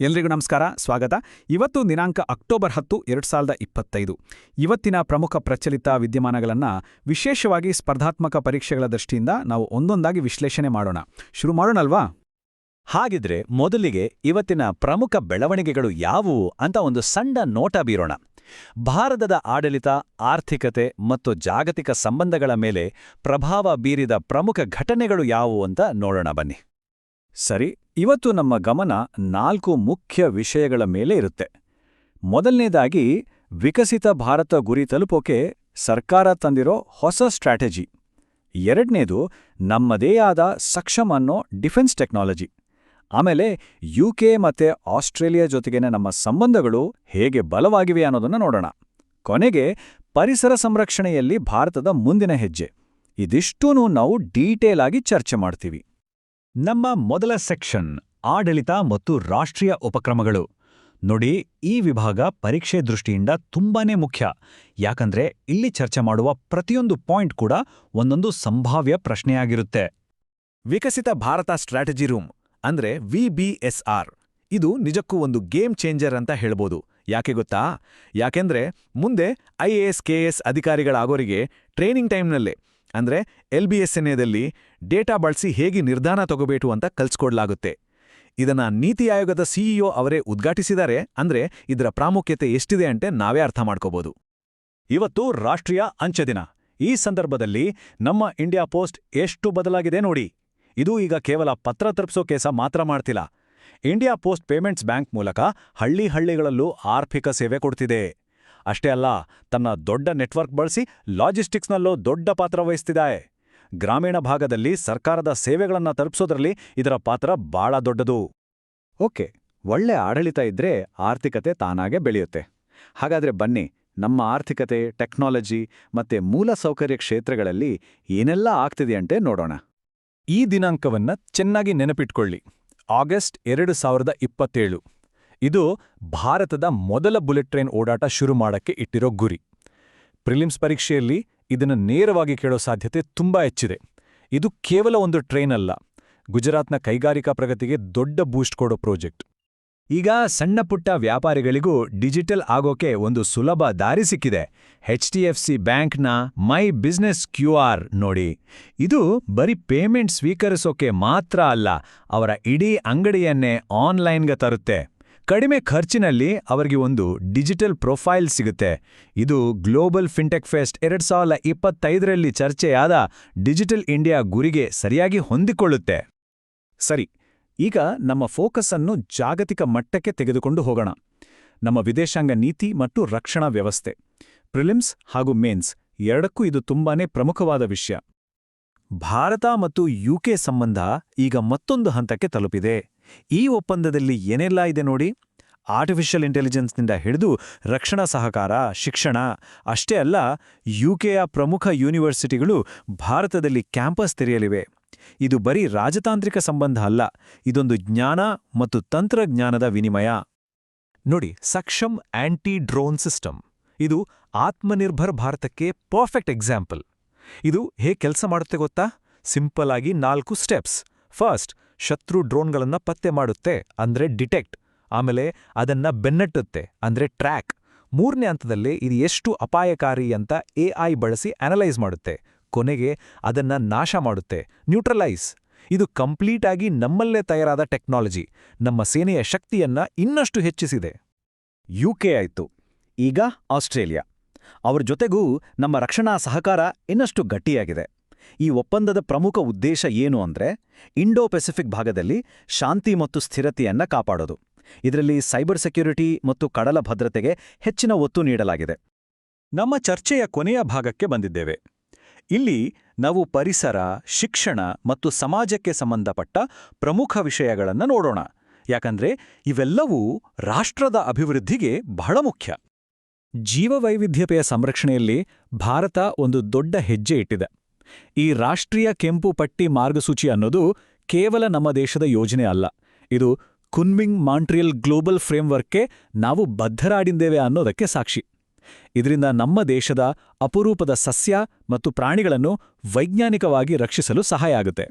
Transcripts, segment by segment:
ಎಲ್ರಿಗೂ ನಮಸ್ಕಾರ, ಸ್ವಾಗತ. ಇವತ್ತು ದಿನಾಂಕ ಅಕ್ಟೋಬರ್ ಹತ್ತು, ಎರಡು ಸಾವಿರದ ಇಪ್ಪತ್ತೈದು. ಇವತ್ತಿನ ಪ್ರಮುಖ ಪ್ರಚಲಿತ ವಿದ್ಯಮಾನಗಳನ್ನು ವಿಶೇಷವಾಗಿ ಸ್ಪರ್ಧಾತ್ಮಕ ಪರೀಕ್ಷೆಗಳ ದೃಷ್ಟಿಯಿಂದ ನಾವು ಒಂದೊಂದಾಗಿ ವಿಶ್ಲೇಷಣೆ ಮಾಡೋಣ. ಶುರು ಮಾಡೋಣಲ್ವಾ? ಹಾಗಿದ್ರೆ ಮೊದಲಿಗೆ ಇವತ್ತಿನ ಪ್ರಮುಖ ಬೆಳವಣಿಗೆಗಳು ಯಾವುವು ಅಂತ ಒಂದು ಸಣ್ಣ ನೋಟ ಬೀರೋಣ. ಭಾರತದ ಆಡಳಿತ, ಆರ್ಥಿಕತೆ ಮತ್ತು ಜಾಗತಿಕ ಸಂಬಂಧಗಳ ಮೇಲೆ ಪ್ರಭಾವ ಬೀರಿದ ಪ್ರಮುಖ ಘಟನೆಗಳು ಯಾವುವು ಅಂತ ನೋಡೋಣ ಬನ್ನಿ. ಸರಿ ಇವತ್ತು ನಮ್ಮ ಗಮನ ನಾಲ್ಕು ಮುಖ್ಯ ವಿಷಯಗಳ ಮೇಲೆ ಇರುತ್ತೆ. ಮೊದಲನೇದಾಗಿ, ವಿಕಸಿತ ಭಾರತ ಗುರಿ ತಲುಪೋಕೆ ಸರ್ಕಾರ ತಂದಿರೋ ಹೊಸ ಸ್ಟ್ರಾಟಜಿ. ಎರಡನೇದು, ನಮ್ಮದೇ ಆದ ಸಕ್ಷಮ್ ಅನ್ನೋ ಡಿಫೆನ್ಸ್ ಟೆಕ್ನಾಲಜಿ. ಆಮೇಲೆ, ಯುಕೆ ಮತ್ತೆ ಆಸ್ಟ್ರೇಲಿಯಾ ಜೊತೆಗಿನ ನಮ್ಮ ಸಂಬಂಧಗಳು ಹೇಗೆ ಬಲವಾಗಿವೆ ಅನ್ನೋದನ್ನ ನೋಡೋಣ. ಕೊನೆಗೆ, ಪರಿಸರ ಸಂರಕ್ಷಣೆಯಲ್ಲಿ ಭಾರತದ ಮುಂದಿನ ಹೆಜ್ಜೆ. ಇದಿಷ್ಟೂ ನಾವು ಡೀಟೇಲ್ ಆಗಿ ಚರ್ಚೆ ಮಾಡ್ತೀವಿ. ನಮ್ಮ ಮೊದಲ ಸೆಕ್ಷನ್ ಆಡಳಿತ ಮತ್ತು ರಾಷ್ಟ್ರೀಯ ಉಪಕ್ರಮಗಳು. ನೋಡಿ, ಈ ವಿಭಾಗ ಪರೀಕ್ಷೆ ದೃಷ್ಟಿಯಿಂದ ತುಂಬಾನೇ ಮುಖ್ಯ. ಯಾಕಂದ್ರೆ ಇಲ್ಲಿ ಚರ್ಚೆ ಮಾಡುವ ಪ್ರತಿಯೊಂದು ಪಾಯಿಂಟ್ ಕೂಡ ಒಂದೊಂದು ಸಂಭಾವ್ಯ ಪ್ರಶ್ನೆಯಾಗಿರುತ್ತೆ. ವಿಕಸಿತ ಭಾರತ ಸ್ಟ್ರಾಟಜಿ ರೂಮ್ ಅಂದ್ರೆ ವಿಬಿಎಸ್ಆರ್ ಇದು ನಿಜಕ್ಕೂ ಒಂದು ಗೇಮ್ ಚೇಂಜರ್ ಅಂತ ಹೇಳ್ಬೋದು. ಯಾಕೆ ಗೊತ್ತಾ? ಯಾಕೆಂದ್ರೆ ಮುಂದೆ ಐಎಎಸ್ ಕೆಎಸ್ ಅಧಿಕಾರಿಗಳಾಗೋರಿಗೆ ಟ್ರೈನಿಂಗ್ ಟೈಮ್ನಲ್ಲೇ, ಅಂದ್ರೆ ಎಲ್ ಬಿ ಎಸ್ ಎನ್ಎದಲ್ಲಿ ಡೇಟಾ ಬಳಸಿ ಹೇಗೆ ನಿರ್ಧಾರ ತಗೋಬೇಕು ಅಂತ ಕಲ್ಸ್ಕೊಡ್ಲಾಗುತ್ತೆ. ಇದನ್ನ ನೀತಿ ಆಯೋಗದ ಸಿಇಒ ಅವರೇ ಉದ್ಘಾಟಿಸಿದ್ದಾರೆ ಅಂದ್ರೆ ಇದರ ಪ್ರಾಮುಖ್ಯತೆ ಎಷ್ಟಿದೆ ಅಂತ ನಾವೇ ಅರ್ಥ ಮಾಡ್ಕೋಬಹುದು ಇವತ್ತು ರಾಷ್ಟ್ರೀಯ ಅಂಚೆ ದಿನ. ಈ ಸಂದರ್ಭದಲ್ಲಿ ನಮ್ಮ ಇಂಡಿಯಾ ಪೋಸ್ಟ್ ಎಷ್ಟು ಬದಲಾಗಿದೆ ನೋಡಿ. ಇದು ಈಗ ಕೇವಲ ಪತ್ರ ತಲುಪಿಸೋ ಕೇಸ ಮಾತ್ರ ಮಾಡ್ತಿಲ್ಲ. ಇಂಡಿಯಾ ಪೋಸ್ಟ್ ಪೇಮೆಂಟ್ಸ್ ಬ್ಯಾಂಕ್ ಮೂಲಕ ಹಳ್ಳಿ ಹಳ್ಳಿಗಳಲ್ಲೂ ಆರ್ಥಿಕ ಸೇವೆ ಕೊಡ್ತಿದೆ. ಅಷ್ಟೇ ಅಲ್ಲ, ತನ್ನ ದೊಡ್ಡ ನೆಟ್ವರ್ಕ್ ಬಳಸಿ ಲಾಜಿಸ್ಟಿಕ್ಸ್ನಲ್ಲೂ ದೊಡ್ಡ ಪಾತ್ರ ವಹಿಸ್ತಿದೆ ಗ್ರಾಮೀಣ ಭಾಗದಲ್ಲಿ ಸರ್ಕಾರದ ಸೇವೆಗಳನ್ನ ತಲುಪಿಸೋದ್ರಲ್ಲಿ ಇದರ ಪಾತ್ರ ಬಹಳ ದೊಡ್ಡದು. ಓಕೆ ಒಳ್ಳೆ ಆಡಳಿತ ಇದ್ರೆ ಆರ್ಥಿಕತೆ ತಾನಾಗೆ ಬೆಳೆಯುತ್ತೆ. ಹಾಗಾದ್ರೆ ಬನ್ನಿ ನಮ್ಮ ಆರ್ಥಿಕತೆ ಟೆಕ್ನಾಲಜಿ ಮತ್ತೆ ಮೂಲಸೌಕರ್ಯ ಕ್ಷೇತ್ರಗಳಲ್ಲಿ ಏನೆಲ್ಲ ಆಗ್ತಿದೆಯಂತೆ ನೋಡೋಣ. ಈ ದಿನಾಂಕವನ್ನ ಚೆನ್ನಾಗಿ ನೆನಪಿಟ್ಕೊಳ್ಳಿ. ಆಗಸ್ಟ್ ಎರಡು ಸಾವಿರದ ಇಪ್ಪತ್ತೇಳು. ಇದು ಭಾರತದ ಮೊದಲ ಬುಲೆಟ್ ಟ್ರೈನ್ ಓಡಾಟ ಶುರು ಮಾಡಕ್ಕೆ ಇಟ್ಟಿರೋ ಗುರಿ. ಪ್ರಿಲಿಮ್ಸ್ ಪರೀಕ್ಷೆಯಲ್ಲಿ ಇದನ್ನು ನೇರವಾಗಿ ಕೇಳೋ ಸಾಧ್ಯತೆ ತುಂಬಾ ಹೆಚ್ಚಿದೆ. ಇದು ಕೇವಲ ಒಂದು ಟ್ರೈನ್ ಅಲ್ಲ, ಗುಜರಾತ್ನ ಕೈಗಾರಿಕಾ ಪ್ರಗತಿಗೆ ದೊಡ್ಡ ಬೂಸ್ಟ್ ಕೊಡೋ ಪ್ರಾಜೆಕ್ಟ್. ಈಗ ಸಣ್ಣ ಪುಟ್ಟ ವ್ಯಾಪಾರಿಗಳಿಗೂ ಡಿಜಿಟಲ್ ಆಗೋಕೆ ಒಂದು ಸುಲಭ ದಾರಿ ಸಿಕ್ಕಿದೆ. ಎಚ್ ಡಿ ಎಫ್ ಸಿ ಬ್ಯಾಂಕ್ನ ಮೈ ಬಿಸ್ನೆಸ್ ಕ್ಯೂ ಆರ್ ನೋಡಿ. ಇದು ಬರೀ ಪೇಮೆಂಟ್ ಸ್ವೀಕರಿಸೋಕೆ ಮಾತ್ರ ಅಲ್ಲ, ಅವರ ಇಡೀ ಅಂಗಡಿಯನ್ನೇ ಆನ್ಲೈನ್ಗೆ ತರುತ್ತೆ. ಕಡಿಮೆ ಖರ್ಚಿನಲ್ಲಿ ಅವರಿಗೆ ಒಂದು ಡಿಜಿಟಲ್ ಪ್ರೊಫೈಲ್ ಸಿಗುತ್ತೆ. ಇದು ಗ್ಲೋಬಲ್ ಫಿನ್ಟೆಕ್ ಫೆಸ್ಟ್ ಎರಡು ಸಾವಿರದ ಇಪ್ಪತ್ತೈದರಲ್ಲಿ ಚರ್ಚೆಯಾದ ಡಿಜಿಟಲ್ ಇಂಡಿಯಾ ಗುರಿಗೆ ಸರಿಯಾಗಿ ಹೊಂದಿಕೊಳ್ಳುತ್ತೆ. ಸರಿ, ಈಗ ನಮ್ಮ ಫೋಕಸ್ ಅನ್ನು ಜಾಗತಿಕ ಮಟ್ಟಕ್ಕೆ ತೆಗೆದುಕೊಂಡು ಹೋಗೋಣ. ನಮ್ಮ ವಿದೇಶಾಂಗ ನೀತಿ ಮತ್ತು ರಕ್ಷಣಾ ವ್ಯವಸ್ಥೆ, ಪ್ರಿಲಿಮ್ಸ್ ಹಾಗೂ ಮೇನ್ಸ್ ಎರಡಕ್ಕೂ ಇದು ತುಂಬಾನೇ ಪ್ರಮುಖವಾದ ವಿಷಯ. ಭಾರತ ಮತ್ತು ಯುಕೆ ಸಂಬಂಧ ಈಗ ಮತ್ತೊಂದು ಹಂತಕ್ಕೆ ತಲುಪಿದೆ. ಈ ಒಪ್ಪಂದದಲ್ಲಿ ಏನೆಲ್ಲ ಇದೆ ನೋಡಿ? ಆರ್ಟಿಫಿಷಿಯಲ್ ಇಂಟೆಲಿಜೆನ್ಸ್ನಿಂದ ಹಿಡಿದು ರಕ್ಷಣಾ ಸಹಕಾರ, ಶಿಕ್ಷಣ, ಅಷ್ಟೇ ಅಲ್ಲ ಯುಕೆಯ ಪ್ರಮುಖ ಯೂನಿವರ್ಸಿಟಿಗಳು ಭಾರತದಲ್ಲಿ ಕ್ಯಾಂಪಸ್ ತೆರೆಯಲಿವೆ. ಇದು ಬರೀ ರಾಜತಾಂತ್ರಿಕ ಸಂಬಂಧ ಅಲ್ಲ, ಇದೊಂದು ಜ್ಞಾನ ಮತ್ತು ತಂತ್ರಜ್ಞಾನದ ವಿನಿಮಯ. ನೋಡಿ, ಸಕ್ಷಮ್ ಆಂಟಿ ಡ್ರೋನ್ ಸಿಸ್ಟಮ್. ಇದು ಆತ್ಮನಿರ್ಭರ್ ಭಾರತಕ್ಕೆ ಪರ್ಫೆಕ್ಟ್ ಎಕ್ಸಾಂಪಲ್ ಇದು ಹೇಗೆ ಕೆಲಸ ಮಾಡುತ್ತೆ ಗೊತ್ತಾ? ಸಿಂಪಲ್ ಆಗಿ ನಾಲ್ಕು ಸ್ಟೆಪ್ಸ್ ಫಸ್ಟ್ ಶತ್ರು ಡ್ರೋನ್ಗಳನ್ನು ಪತ್ತೆ ಮಾಡುತ್ತೆ, ಅಂದ್ರೆ ಡಿಟೆಕ್ಟ್, ಆಮೇಲೆ ಅದನ್ನ ಬೆನ್ನಟ್ಟುತ್ತೆ, ಅಂದ್ರೆ ಟ್ರ್ಯಾಕ್. ಮೂರನೇ ಹಂತದಲ್ಲಿ ಇದು ಎಷ್ಟು ಅಪಾಯಕಾರಿ ಅಂತ ಎಐ ಬಳಸಿ ಅನಲೈಸ್ ಮಾಡುತ್ತೆ, ಕೊನೆಗೆ ಅದನ್ನ ನಾಶ ಮಾಡುತ್ತೆ, ನ್ಯೂಟ್ರಲೈಸ್. ಇದು ಕಂಪ್ಲೀಟ್ ಆಗಿ ನಮ್ಮಲ್ಲೇ ತಯಾರಾದ ಟೆಕ್ನಾಲಜಿ, ನಮ್ಮ ಸೇನೆಯ ಶಕ್ತಿಯನ್ನ ಇನ್ನಷ್ಟು ಹೆಚ್ಚಿಸಿದೆ. ಯುಕೆ ಆಯಿತು, ಈಗ ಆಸ್ಟ್ರೇಲಿಯಾ. ಅವರ ಜೊತೆಗೂ ನಮ್ಮ ರಕ್ಷಣಾ ಸಹಕಾರ ಇನ್ನಷ್ಟು ಗಟ್ಟಿಯಾಗಿದೆ. ಈ ಒಪ್ಪಂದದ ಪ್ರಮುಖ ಉದ್ದೇಶ ಏನು ಅಂದ್ರೆ ಇಂಡೋ ಪೆಸಿಫಿಕ್ ಭಾಗದಲ್ಲಿ ಶಾಂತಿ ಮತ್ತು ಸ್ಥಿರತೆಯನ್ನ ಕಾಪಾಡೋದು. ಇದರಲ್ಲಿ ಸೈಬರ್ ಸೆಕ್ಯುರಿಟಿ ಮತ್ತು ಕಡಲ ಭದ್ರತೆಗೆ ಹೆಚ್ಚಿನ ಒತ್ತು ನೀಡಲಾಗಿದೆ. ನಮ್ಮ ಚರ್ಚೆಯ ಕೊನೆಯ ಭಾಗಕ್ಕೆ ಬಂದಿದ್ದೇವೆ. ಇಲ್ಲಿ ನಾವು ಪರಿಸರ, ಶಿಕ್ಷಣ ಮತ್ತು ಸಮಾಜಕ್ಕೆ ಸಂಬಂಧಪಟ್ಟ ಪ್ರಮುಖ ವಿಷಯಗಳನ್ನು ನೋಡೋಣ. ಯಾಕಂದ್ರೆ ಇವೆಲ್ಲವೂ ರಾಷ್ಟ್ರದ ಅಭಿವೃದ್ಧಿಗೆ ಬಹಳ ಮುಖ್ಯ. ಜೀವವೈವಿಧ್ಯತೆಯ ಸಂರಕ್ಷಣೆಯಲ್ಲಿ ಭಾರತ ಒಂದು ದೊಡ್ಡ ಹೆಜ್ಜೆ ಇಟ್ಟಿದೆ. ಈ ರಾಷ್ಟ್ರೀಯ ಕೆಂಪು ಪಟ್ಟಿ ಮಾರ್ಗಸೂಚಿ ಅನ್ನೋದು ಕೇವಲ ನಮ್ಮ ದೇಶದ ಯೋಜನೆ ಅಲ್ಲ. ಇದು ಕುನ್ಮಿಂಗ್ ಮಾಂಟ್ರಿಯಲ್ ಗ್ಲೋಬಲ್ ಫ್ರೇಮ್ವರ್ಕ್ಗೆ ನಾವು ಬದ್ಧರಾಡಿದ್ದೇವೆ ಅನ್ನೋದಕ್ಕೆ ಸಾಕ್ಷಿ. ಇದರಿಂದ ನಮ್ಮ ದೇಶದ ಅಪರೂಪದ ಸಸ್ಯ ಮತ್ತು ಪ್ರಾಣಿಗಳನ್ನು ವೈಜ್ಞಾನಿಕವಾಗಿ ರಕ್ಷಿಸಲು ಸಹಾಯ ಆಗುತ್ತೆ.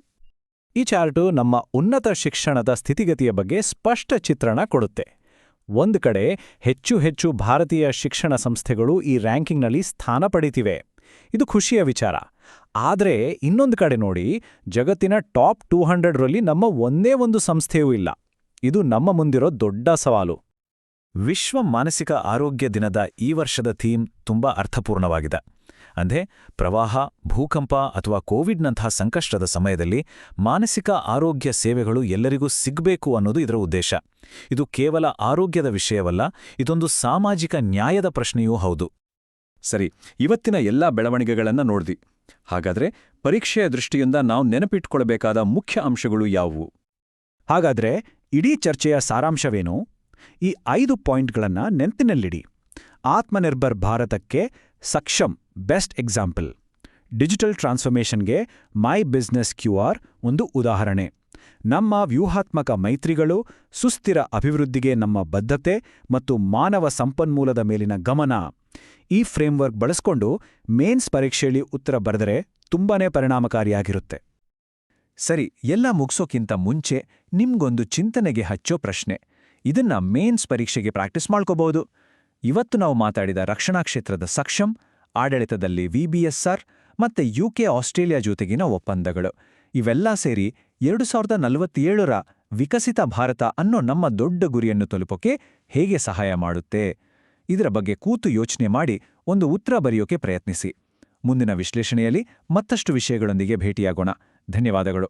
ಈ ಚಾರ್ಟು ನಮ್ಮ ಉನ್ನತ ಶಿಕ್ಷಣದ ಸ್ಥಿತಿಗತಿಯ ಬಗ್ಗೆ ಸ್ಪಷ್ಟ ಚಿತ್ರಣ ಕೊಡುತ್ತೆ. ಒಂದು ಕಡೆ ಹೆಚ್ಚು ಹೆಚ್ಚು ಭಾರತೀಯ ಶಿಕ್ಷಣ ಸಂಸ್ಥೆಗಳು ಈ ರ್ಯಾಂಕಿಂಗ್ನಲ್ಲಿ ಸ್ಥಾನ ಪಡಿತಿವೆ. ಇದು ಖುಷಿಯ ವಿಚಾರ. ಆದರೆ ಇನ್ನೊಂದು ಕಡೆ ನೋಡಿ, ಜಗತ್ತಿನ ಟಾಪ್ ಟೂ ಹಂಡ್ರೆಡ್ರಲ್ಲಿ ನಮ್ಮ ಒಂದೇ ಒಂದು ಸಂಸ್ಥೆಯೂ ಇಲ್ಲ. ಇದು ನಮ್ಮ ಮುಂದಿರೋ ದೊಡ್ಡ ಸವಾಲು. ವಿಶ್ವ ಮಾನಸಿಕ ಆರೋಗ್ಯ ದಿನದ ಈ ವರ್ಷದ ಥೀಮ್ ತುಂಬಾ ಅರ್ಥಪೂರ್ಣವಾಗಿದೆ. ಅಂದೆ ಪ್ರವಾಹ, ಭೂಕಂಪ ಅಥವಾ ಕೋವಿಡ್ನಂತಹ ಸಂಕಷ್ಟದ ಸಮಯದಲ್ಲಿ ಮಾನಸಿಕ ಆರೋಗ್ಯ ಸೇವೆಗಳು ಎಲ್ಲರಿಗೂ ಸಿಗಬೇಕು ಅನ್ನೋದು ಇದರ ಉದ್ದೇಶ. ಇದು ಕೇವಲ ಆರೋಗ್ಯದ ವಿಷಯವಲ್ಲ, ಇದೊಂದು ಸಾಮಾಜಿಕ ನ್ಯಾಯದ ಪ್ರಶ್ನೆಯೂ ಹೌದು. ಸರಿ, ಇವತ್ತಿನ ಎಲ್ಲಾ ಬೆಳವಣಿಗೆಗಳನ್ನು ನೋಡ್ದಿ. ಹಾಗಾದ್ರೆ ಪರೀಕ್ಷೆಯ ದೃಷ್ಟಿಯಿಂದ ನಾವು ನೆನಪಿಟ್ಕೊಳ್ಬೇಕಾದ ಮುಖ್ಯ ಅಂಶಗಳು ಯಾವುವು? ಹಾಗಾದ್ರೆ ಇಡೀ ಚರ್ಚೆಯ ಸಾರಾಂಶವೇನು? ಈ ಐದು ಪಾಯಿಂಟ್ಗಳನ್ನ ನೆನಪಿನಲ್ಲಿಡಿ. ಆತ್ಮನಿರ್ಭರ್ ಭಾರತಕ್ಕೆ ಸಕ್ಷಮ್ ಬೆಸ್ಟ್ ಎಕ್ಸಾಂಪಲ್. ಡಿಜಿಟಲ್ ಟ್ರಾನ್ಸ್ಫರ್ಮೇಷನ್ಗೆ ಮೈ ಬಿಸ್ನೆಸ್ ಕ್ಯೂ ಆರ್ ಒಂದು ಉದಾಹರಣೆ. ನಮ್ಮ ವ್ಯೂಹಾತ್ಮಕ ಮೈತ್ರಿಗಳು, ಸುಸ್ಥಿರ ಅಭಿವೃದ್ಧಿಗೆ ನಮ್ಮ ಬದ್ಧತೆ ಮತ್ತು ಮಾನವ ಸಂಪನ್ಮೂಲದ ಮೇಲಿನ ಗಮನ. ಈ ಫ್ರೇಮ್ವರ್ಕ್ ಬಳಸ್ಕೊಂಡು ಮೇನ್ಸ್ ಪರೀಕ್ಷೆಯಲ್ಲಿ ಉತ್ತರ ಬರೆದರೆ ತುಂಬಾನೇ ಪರಿಣಾಮಕಾರಿಯಾಗಿರುತ್ತೆ. ಸರಿ, ಎಲ್ಲ ಮುಗಿಸೋಕ್ಕಿಂತ ಮುಂಚೆ ನಿಮ್ಗೊಂದು ಚಿಂತನೆಗೆ ಹಚ್ಚೋ ಪ್ರಶ್ನೆ. ಇದನ್ನ ಮೇನ್ಸ್ ಪರೀಕ್ಷೆಗೆ ಪ್ರಾಕ್ಟೀಸ್ ಮಾಡ್ಕೋಬಹುದು ಇವತ್ತು ನಾವು ಮಾತಾಡಿದ ರಕ್ಷಣಾ ಕ್ಷೇತ್ರದ ಸಕ್ಷಮ್ ಆಡಳಿತದಲ್ಲಿ ವಿಬಿಎಸ್ಆರ್ ಮತ್ತೆ ಯುಕೆ ಆಸ್ಟ್ರೇಲಿಯಾ ಜೊತೆಗಿನ ಒಪ್ಪಂದಗಳು. ಇವೆಲ್ಲ ಸೇರಿ ಎರಡು ಸಾವಿರದ ನಲವತ್ತೇಳರ ವಿಕಸಿತ ಭಾರತ ಅನ್ನೋ ನಮ್ಮ ದೊಡ್ಡ ಗುರಿಯನ್ನು ತಲುಪೋಕೆ ಹೇಗೆ ಸಹಾಯ ಮಾಡುತ್ತೆ? ಇದರ ಬಗ್ಗೆ ಕೂತು ಯೋಚನೆ ಮಾಡಿ ಒಂದು ಉತ್ತರ ಬರೆಯೋಕೆ ಪ್ರಯತ್ನಿಸಿ. ಮುಂದಿನ ವಿಶ್ಲೇಷಣೆಯಲ್ಲಿ ಮತ್ತಷ್ಟು ವಿಷಯಗಳೊಂದಿಗೆ ಭೇಟಿಯಾಗೋಣ. ಧನ್ಯವಾದಗಳು.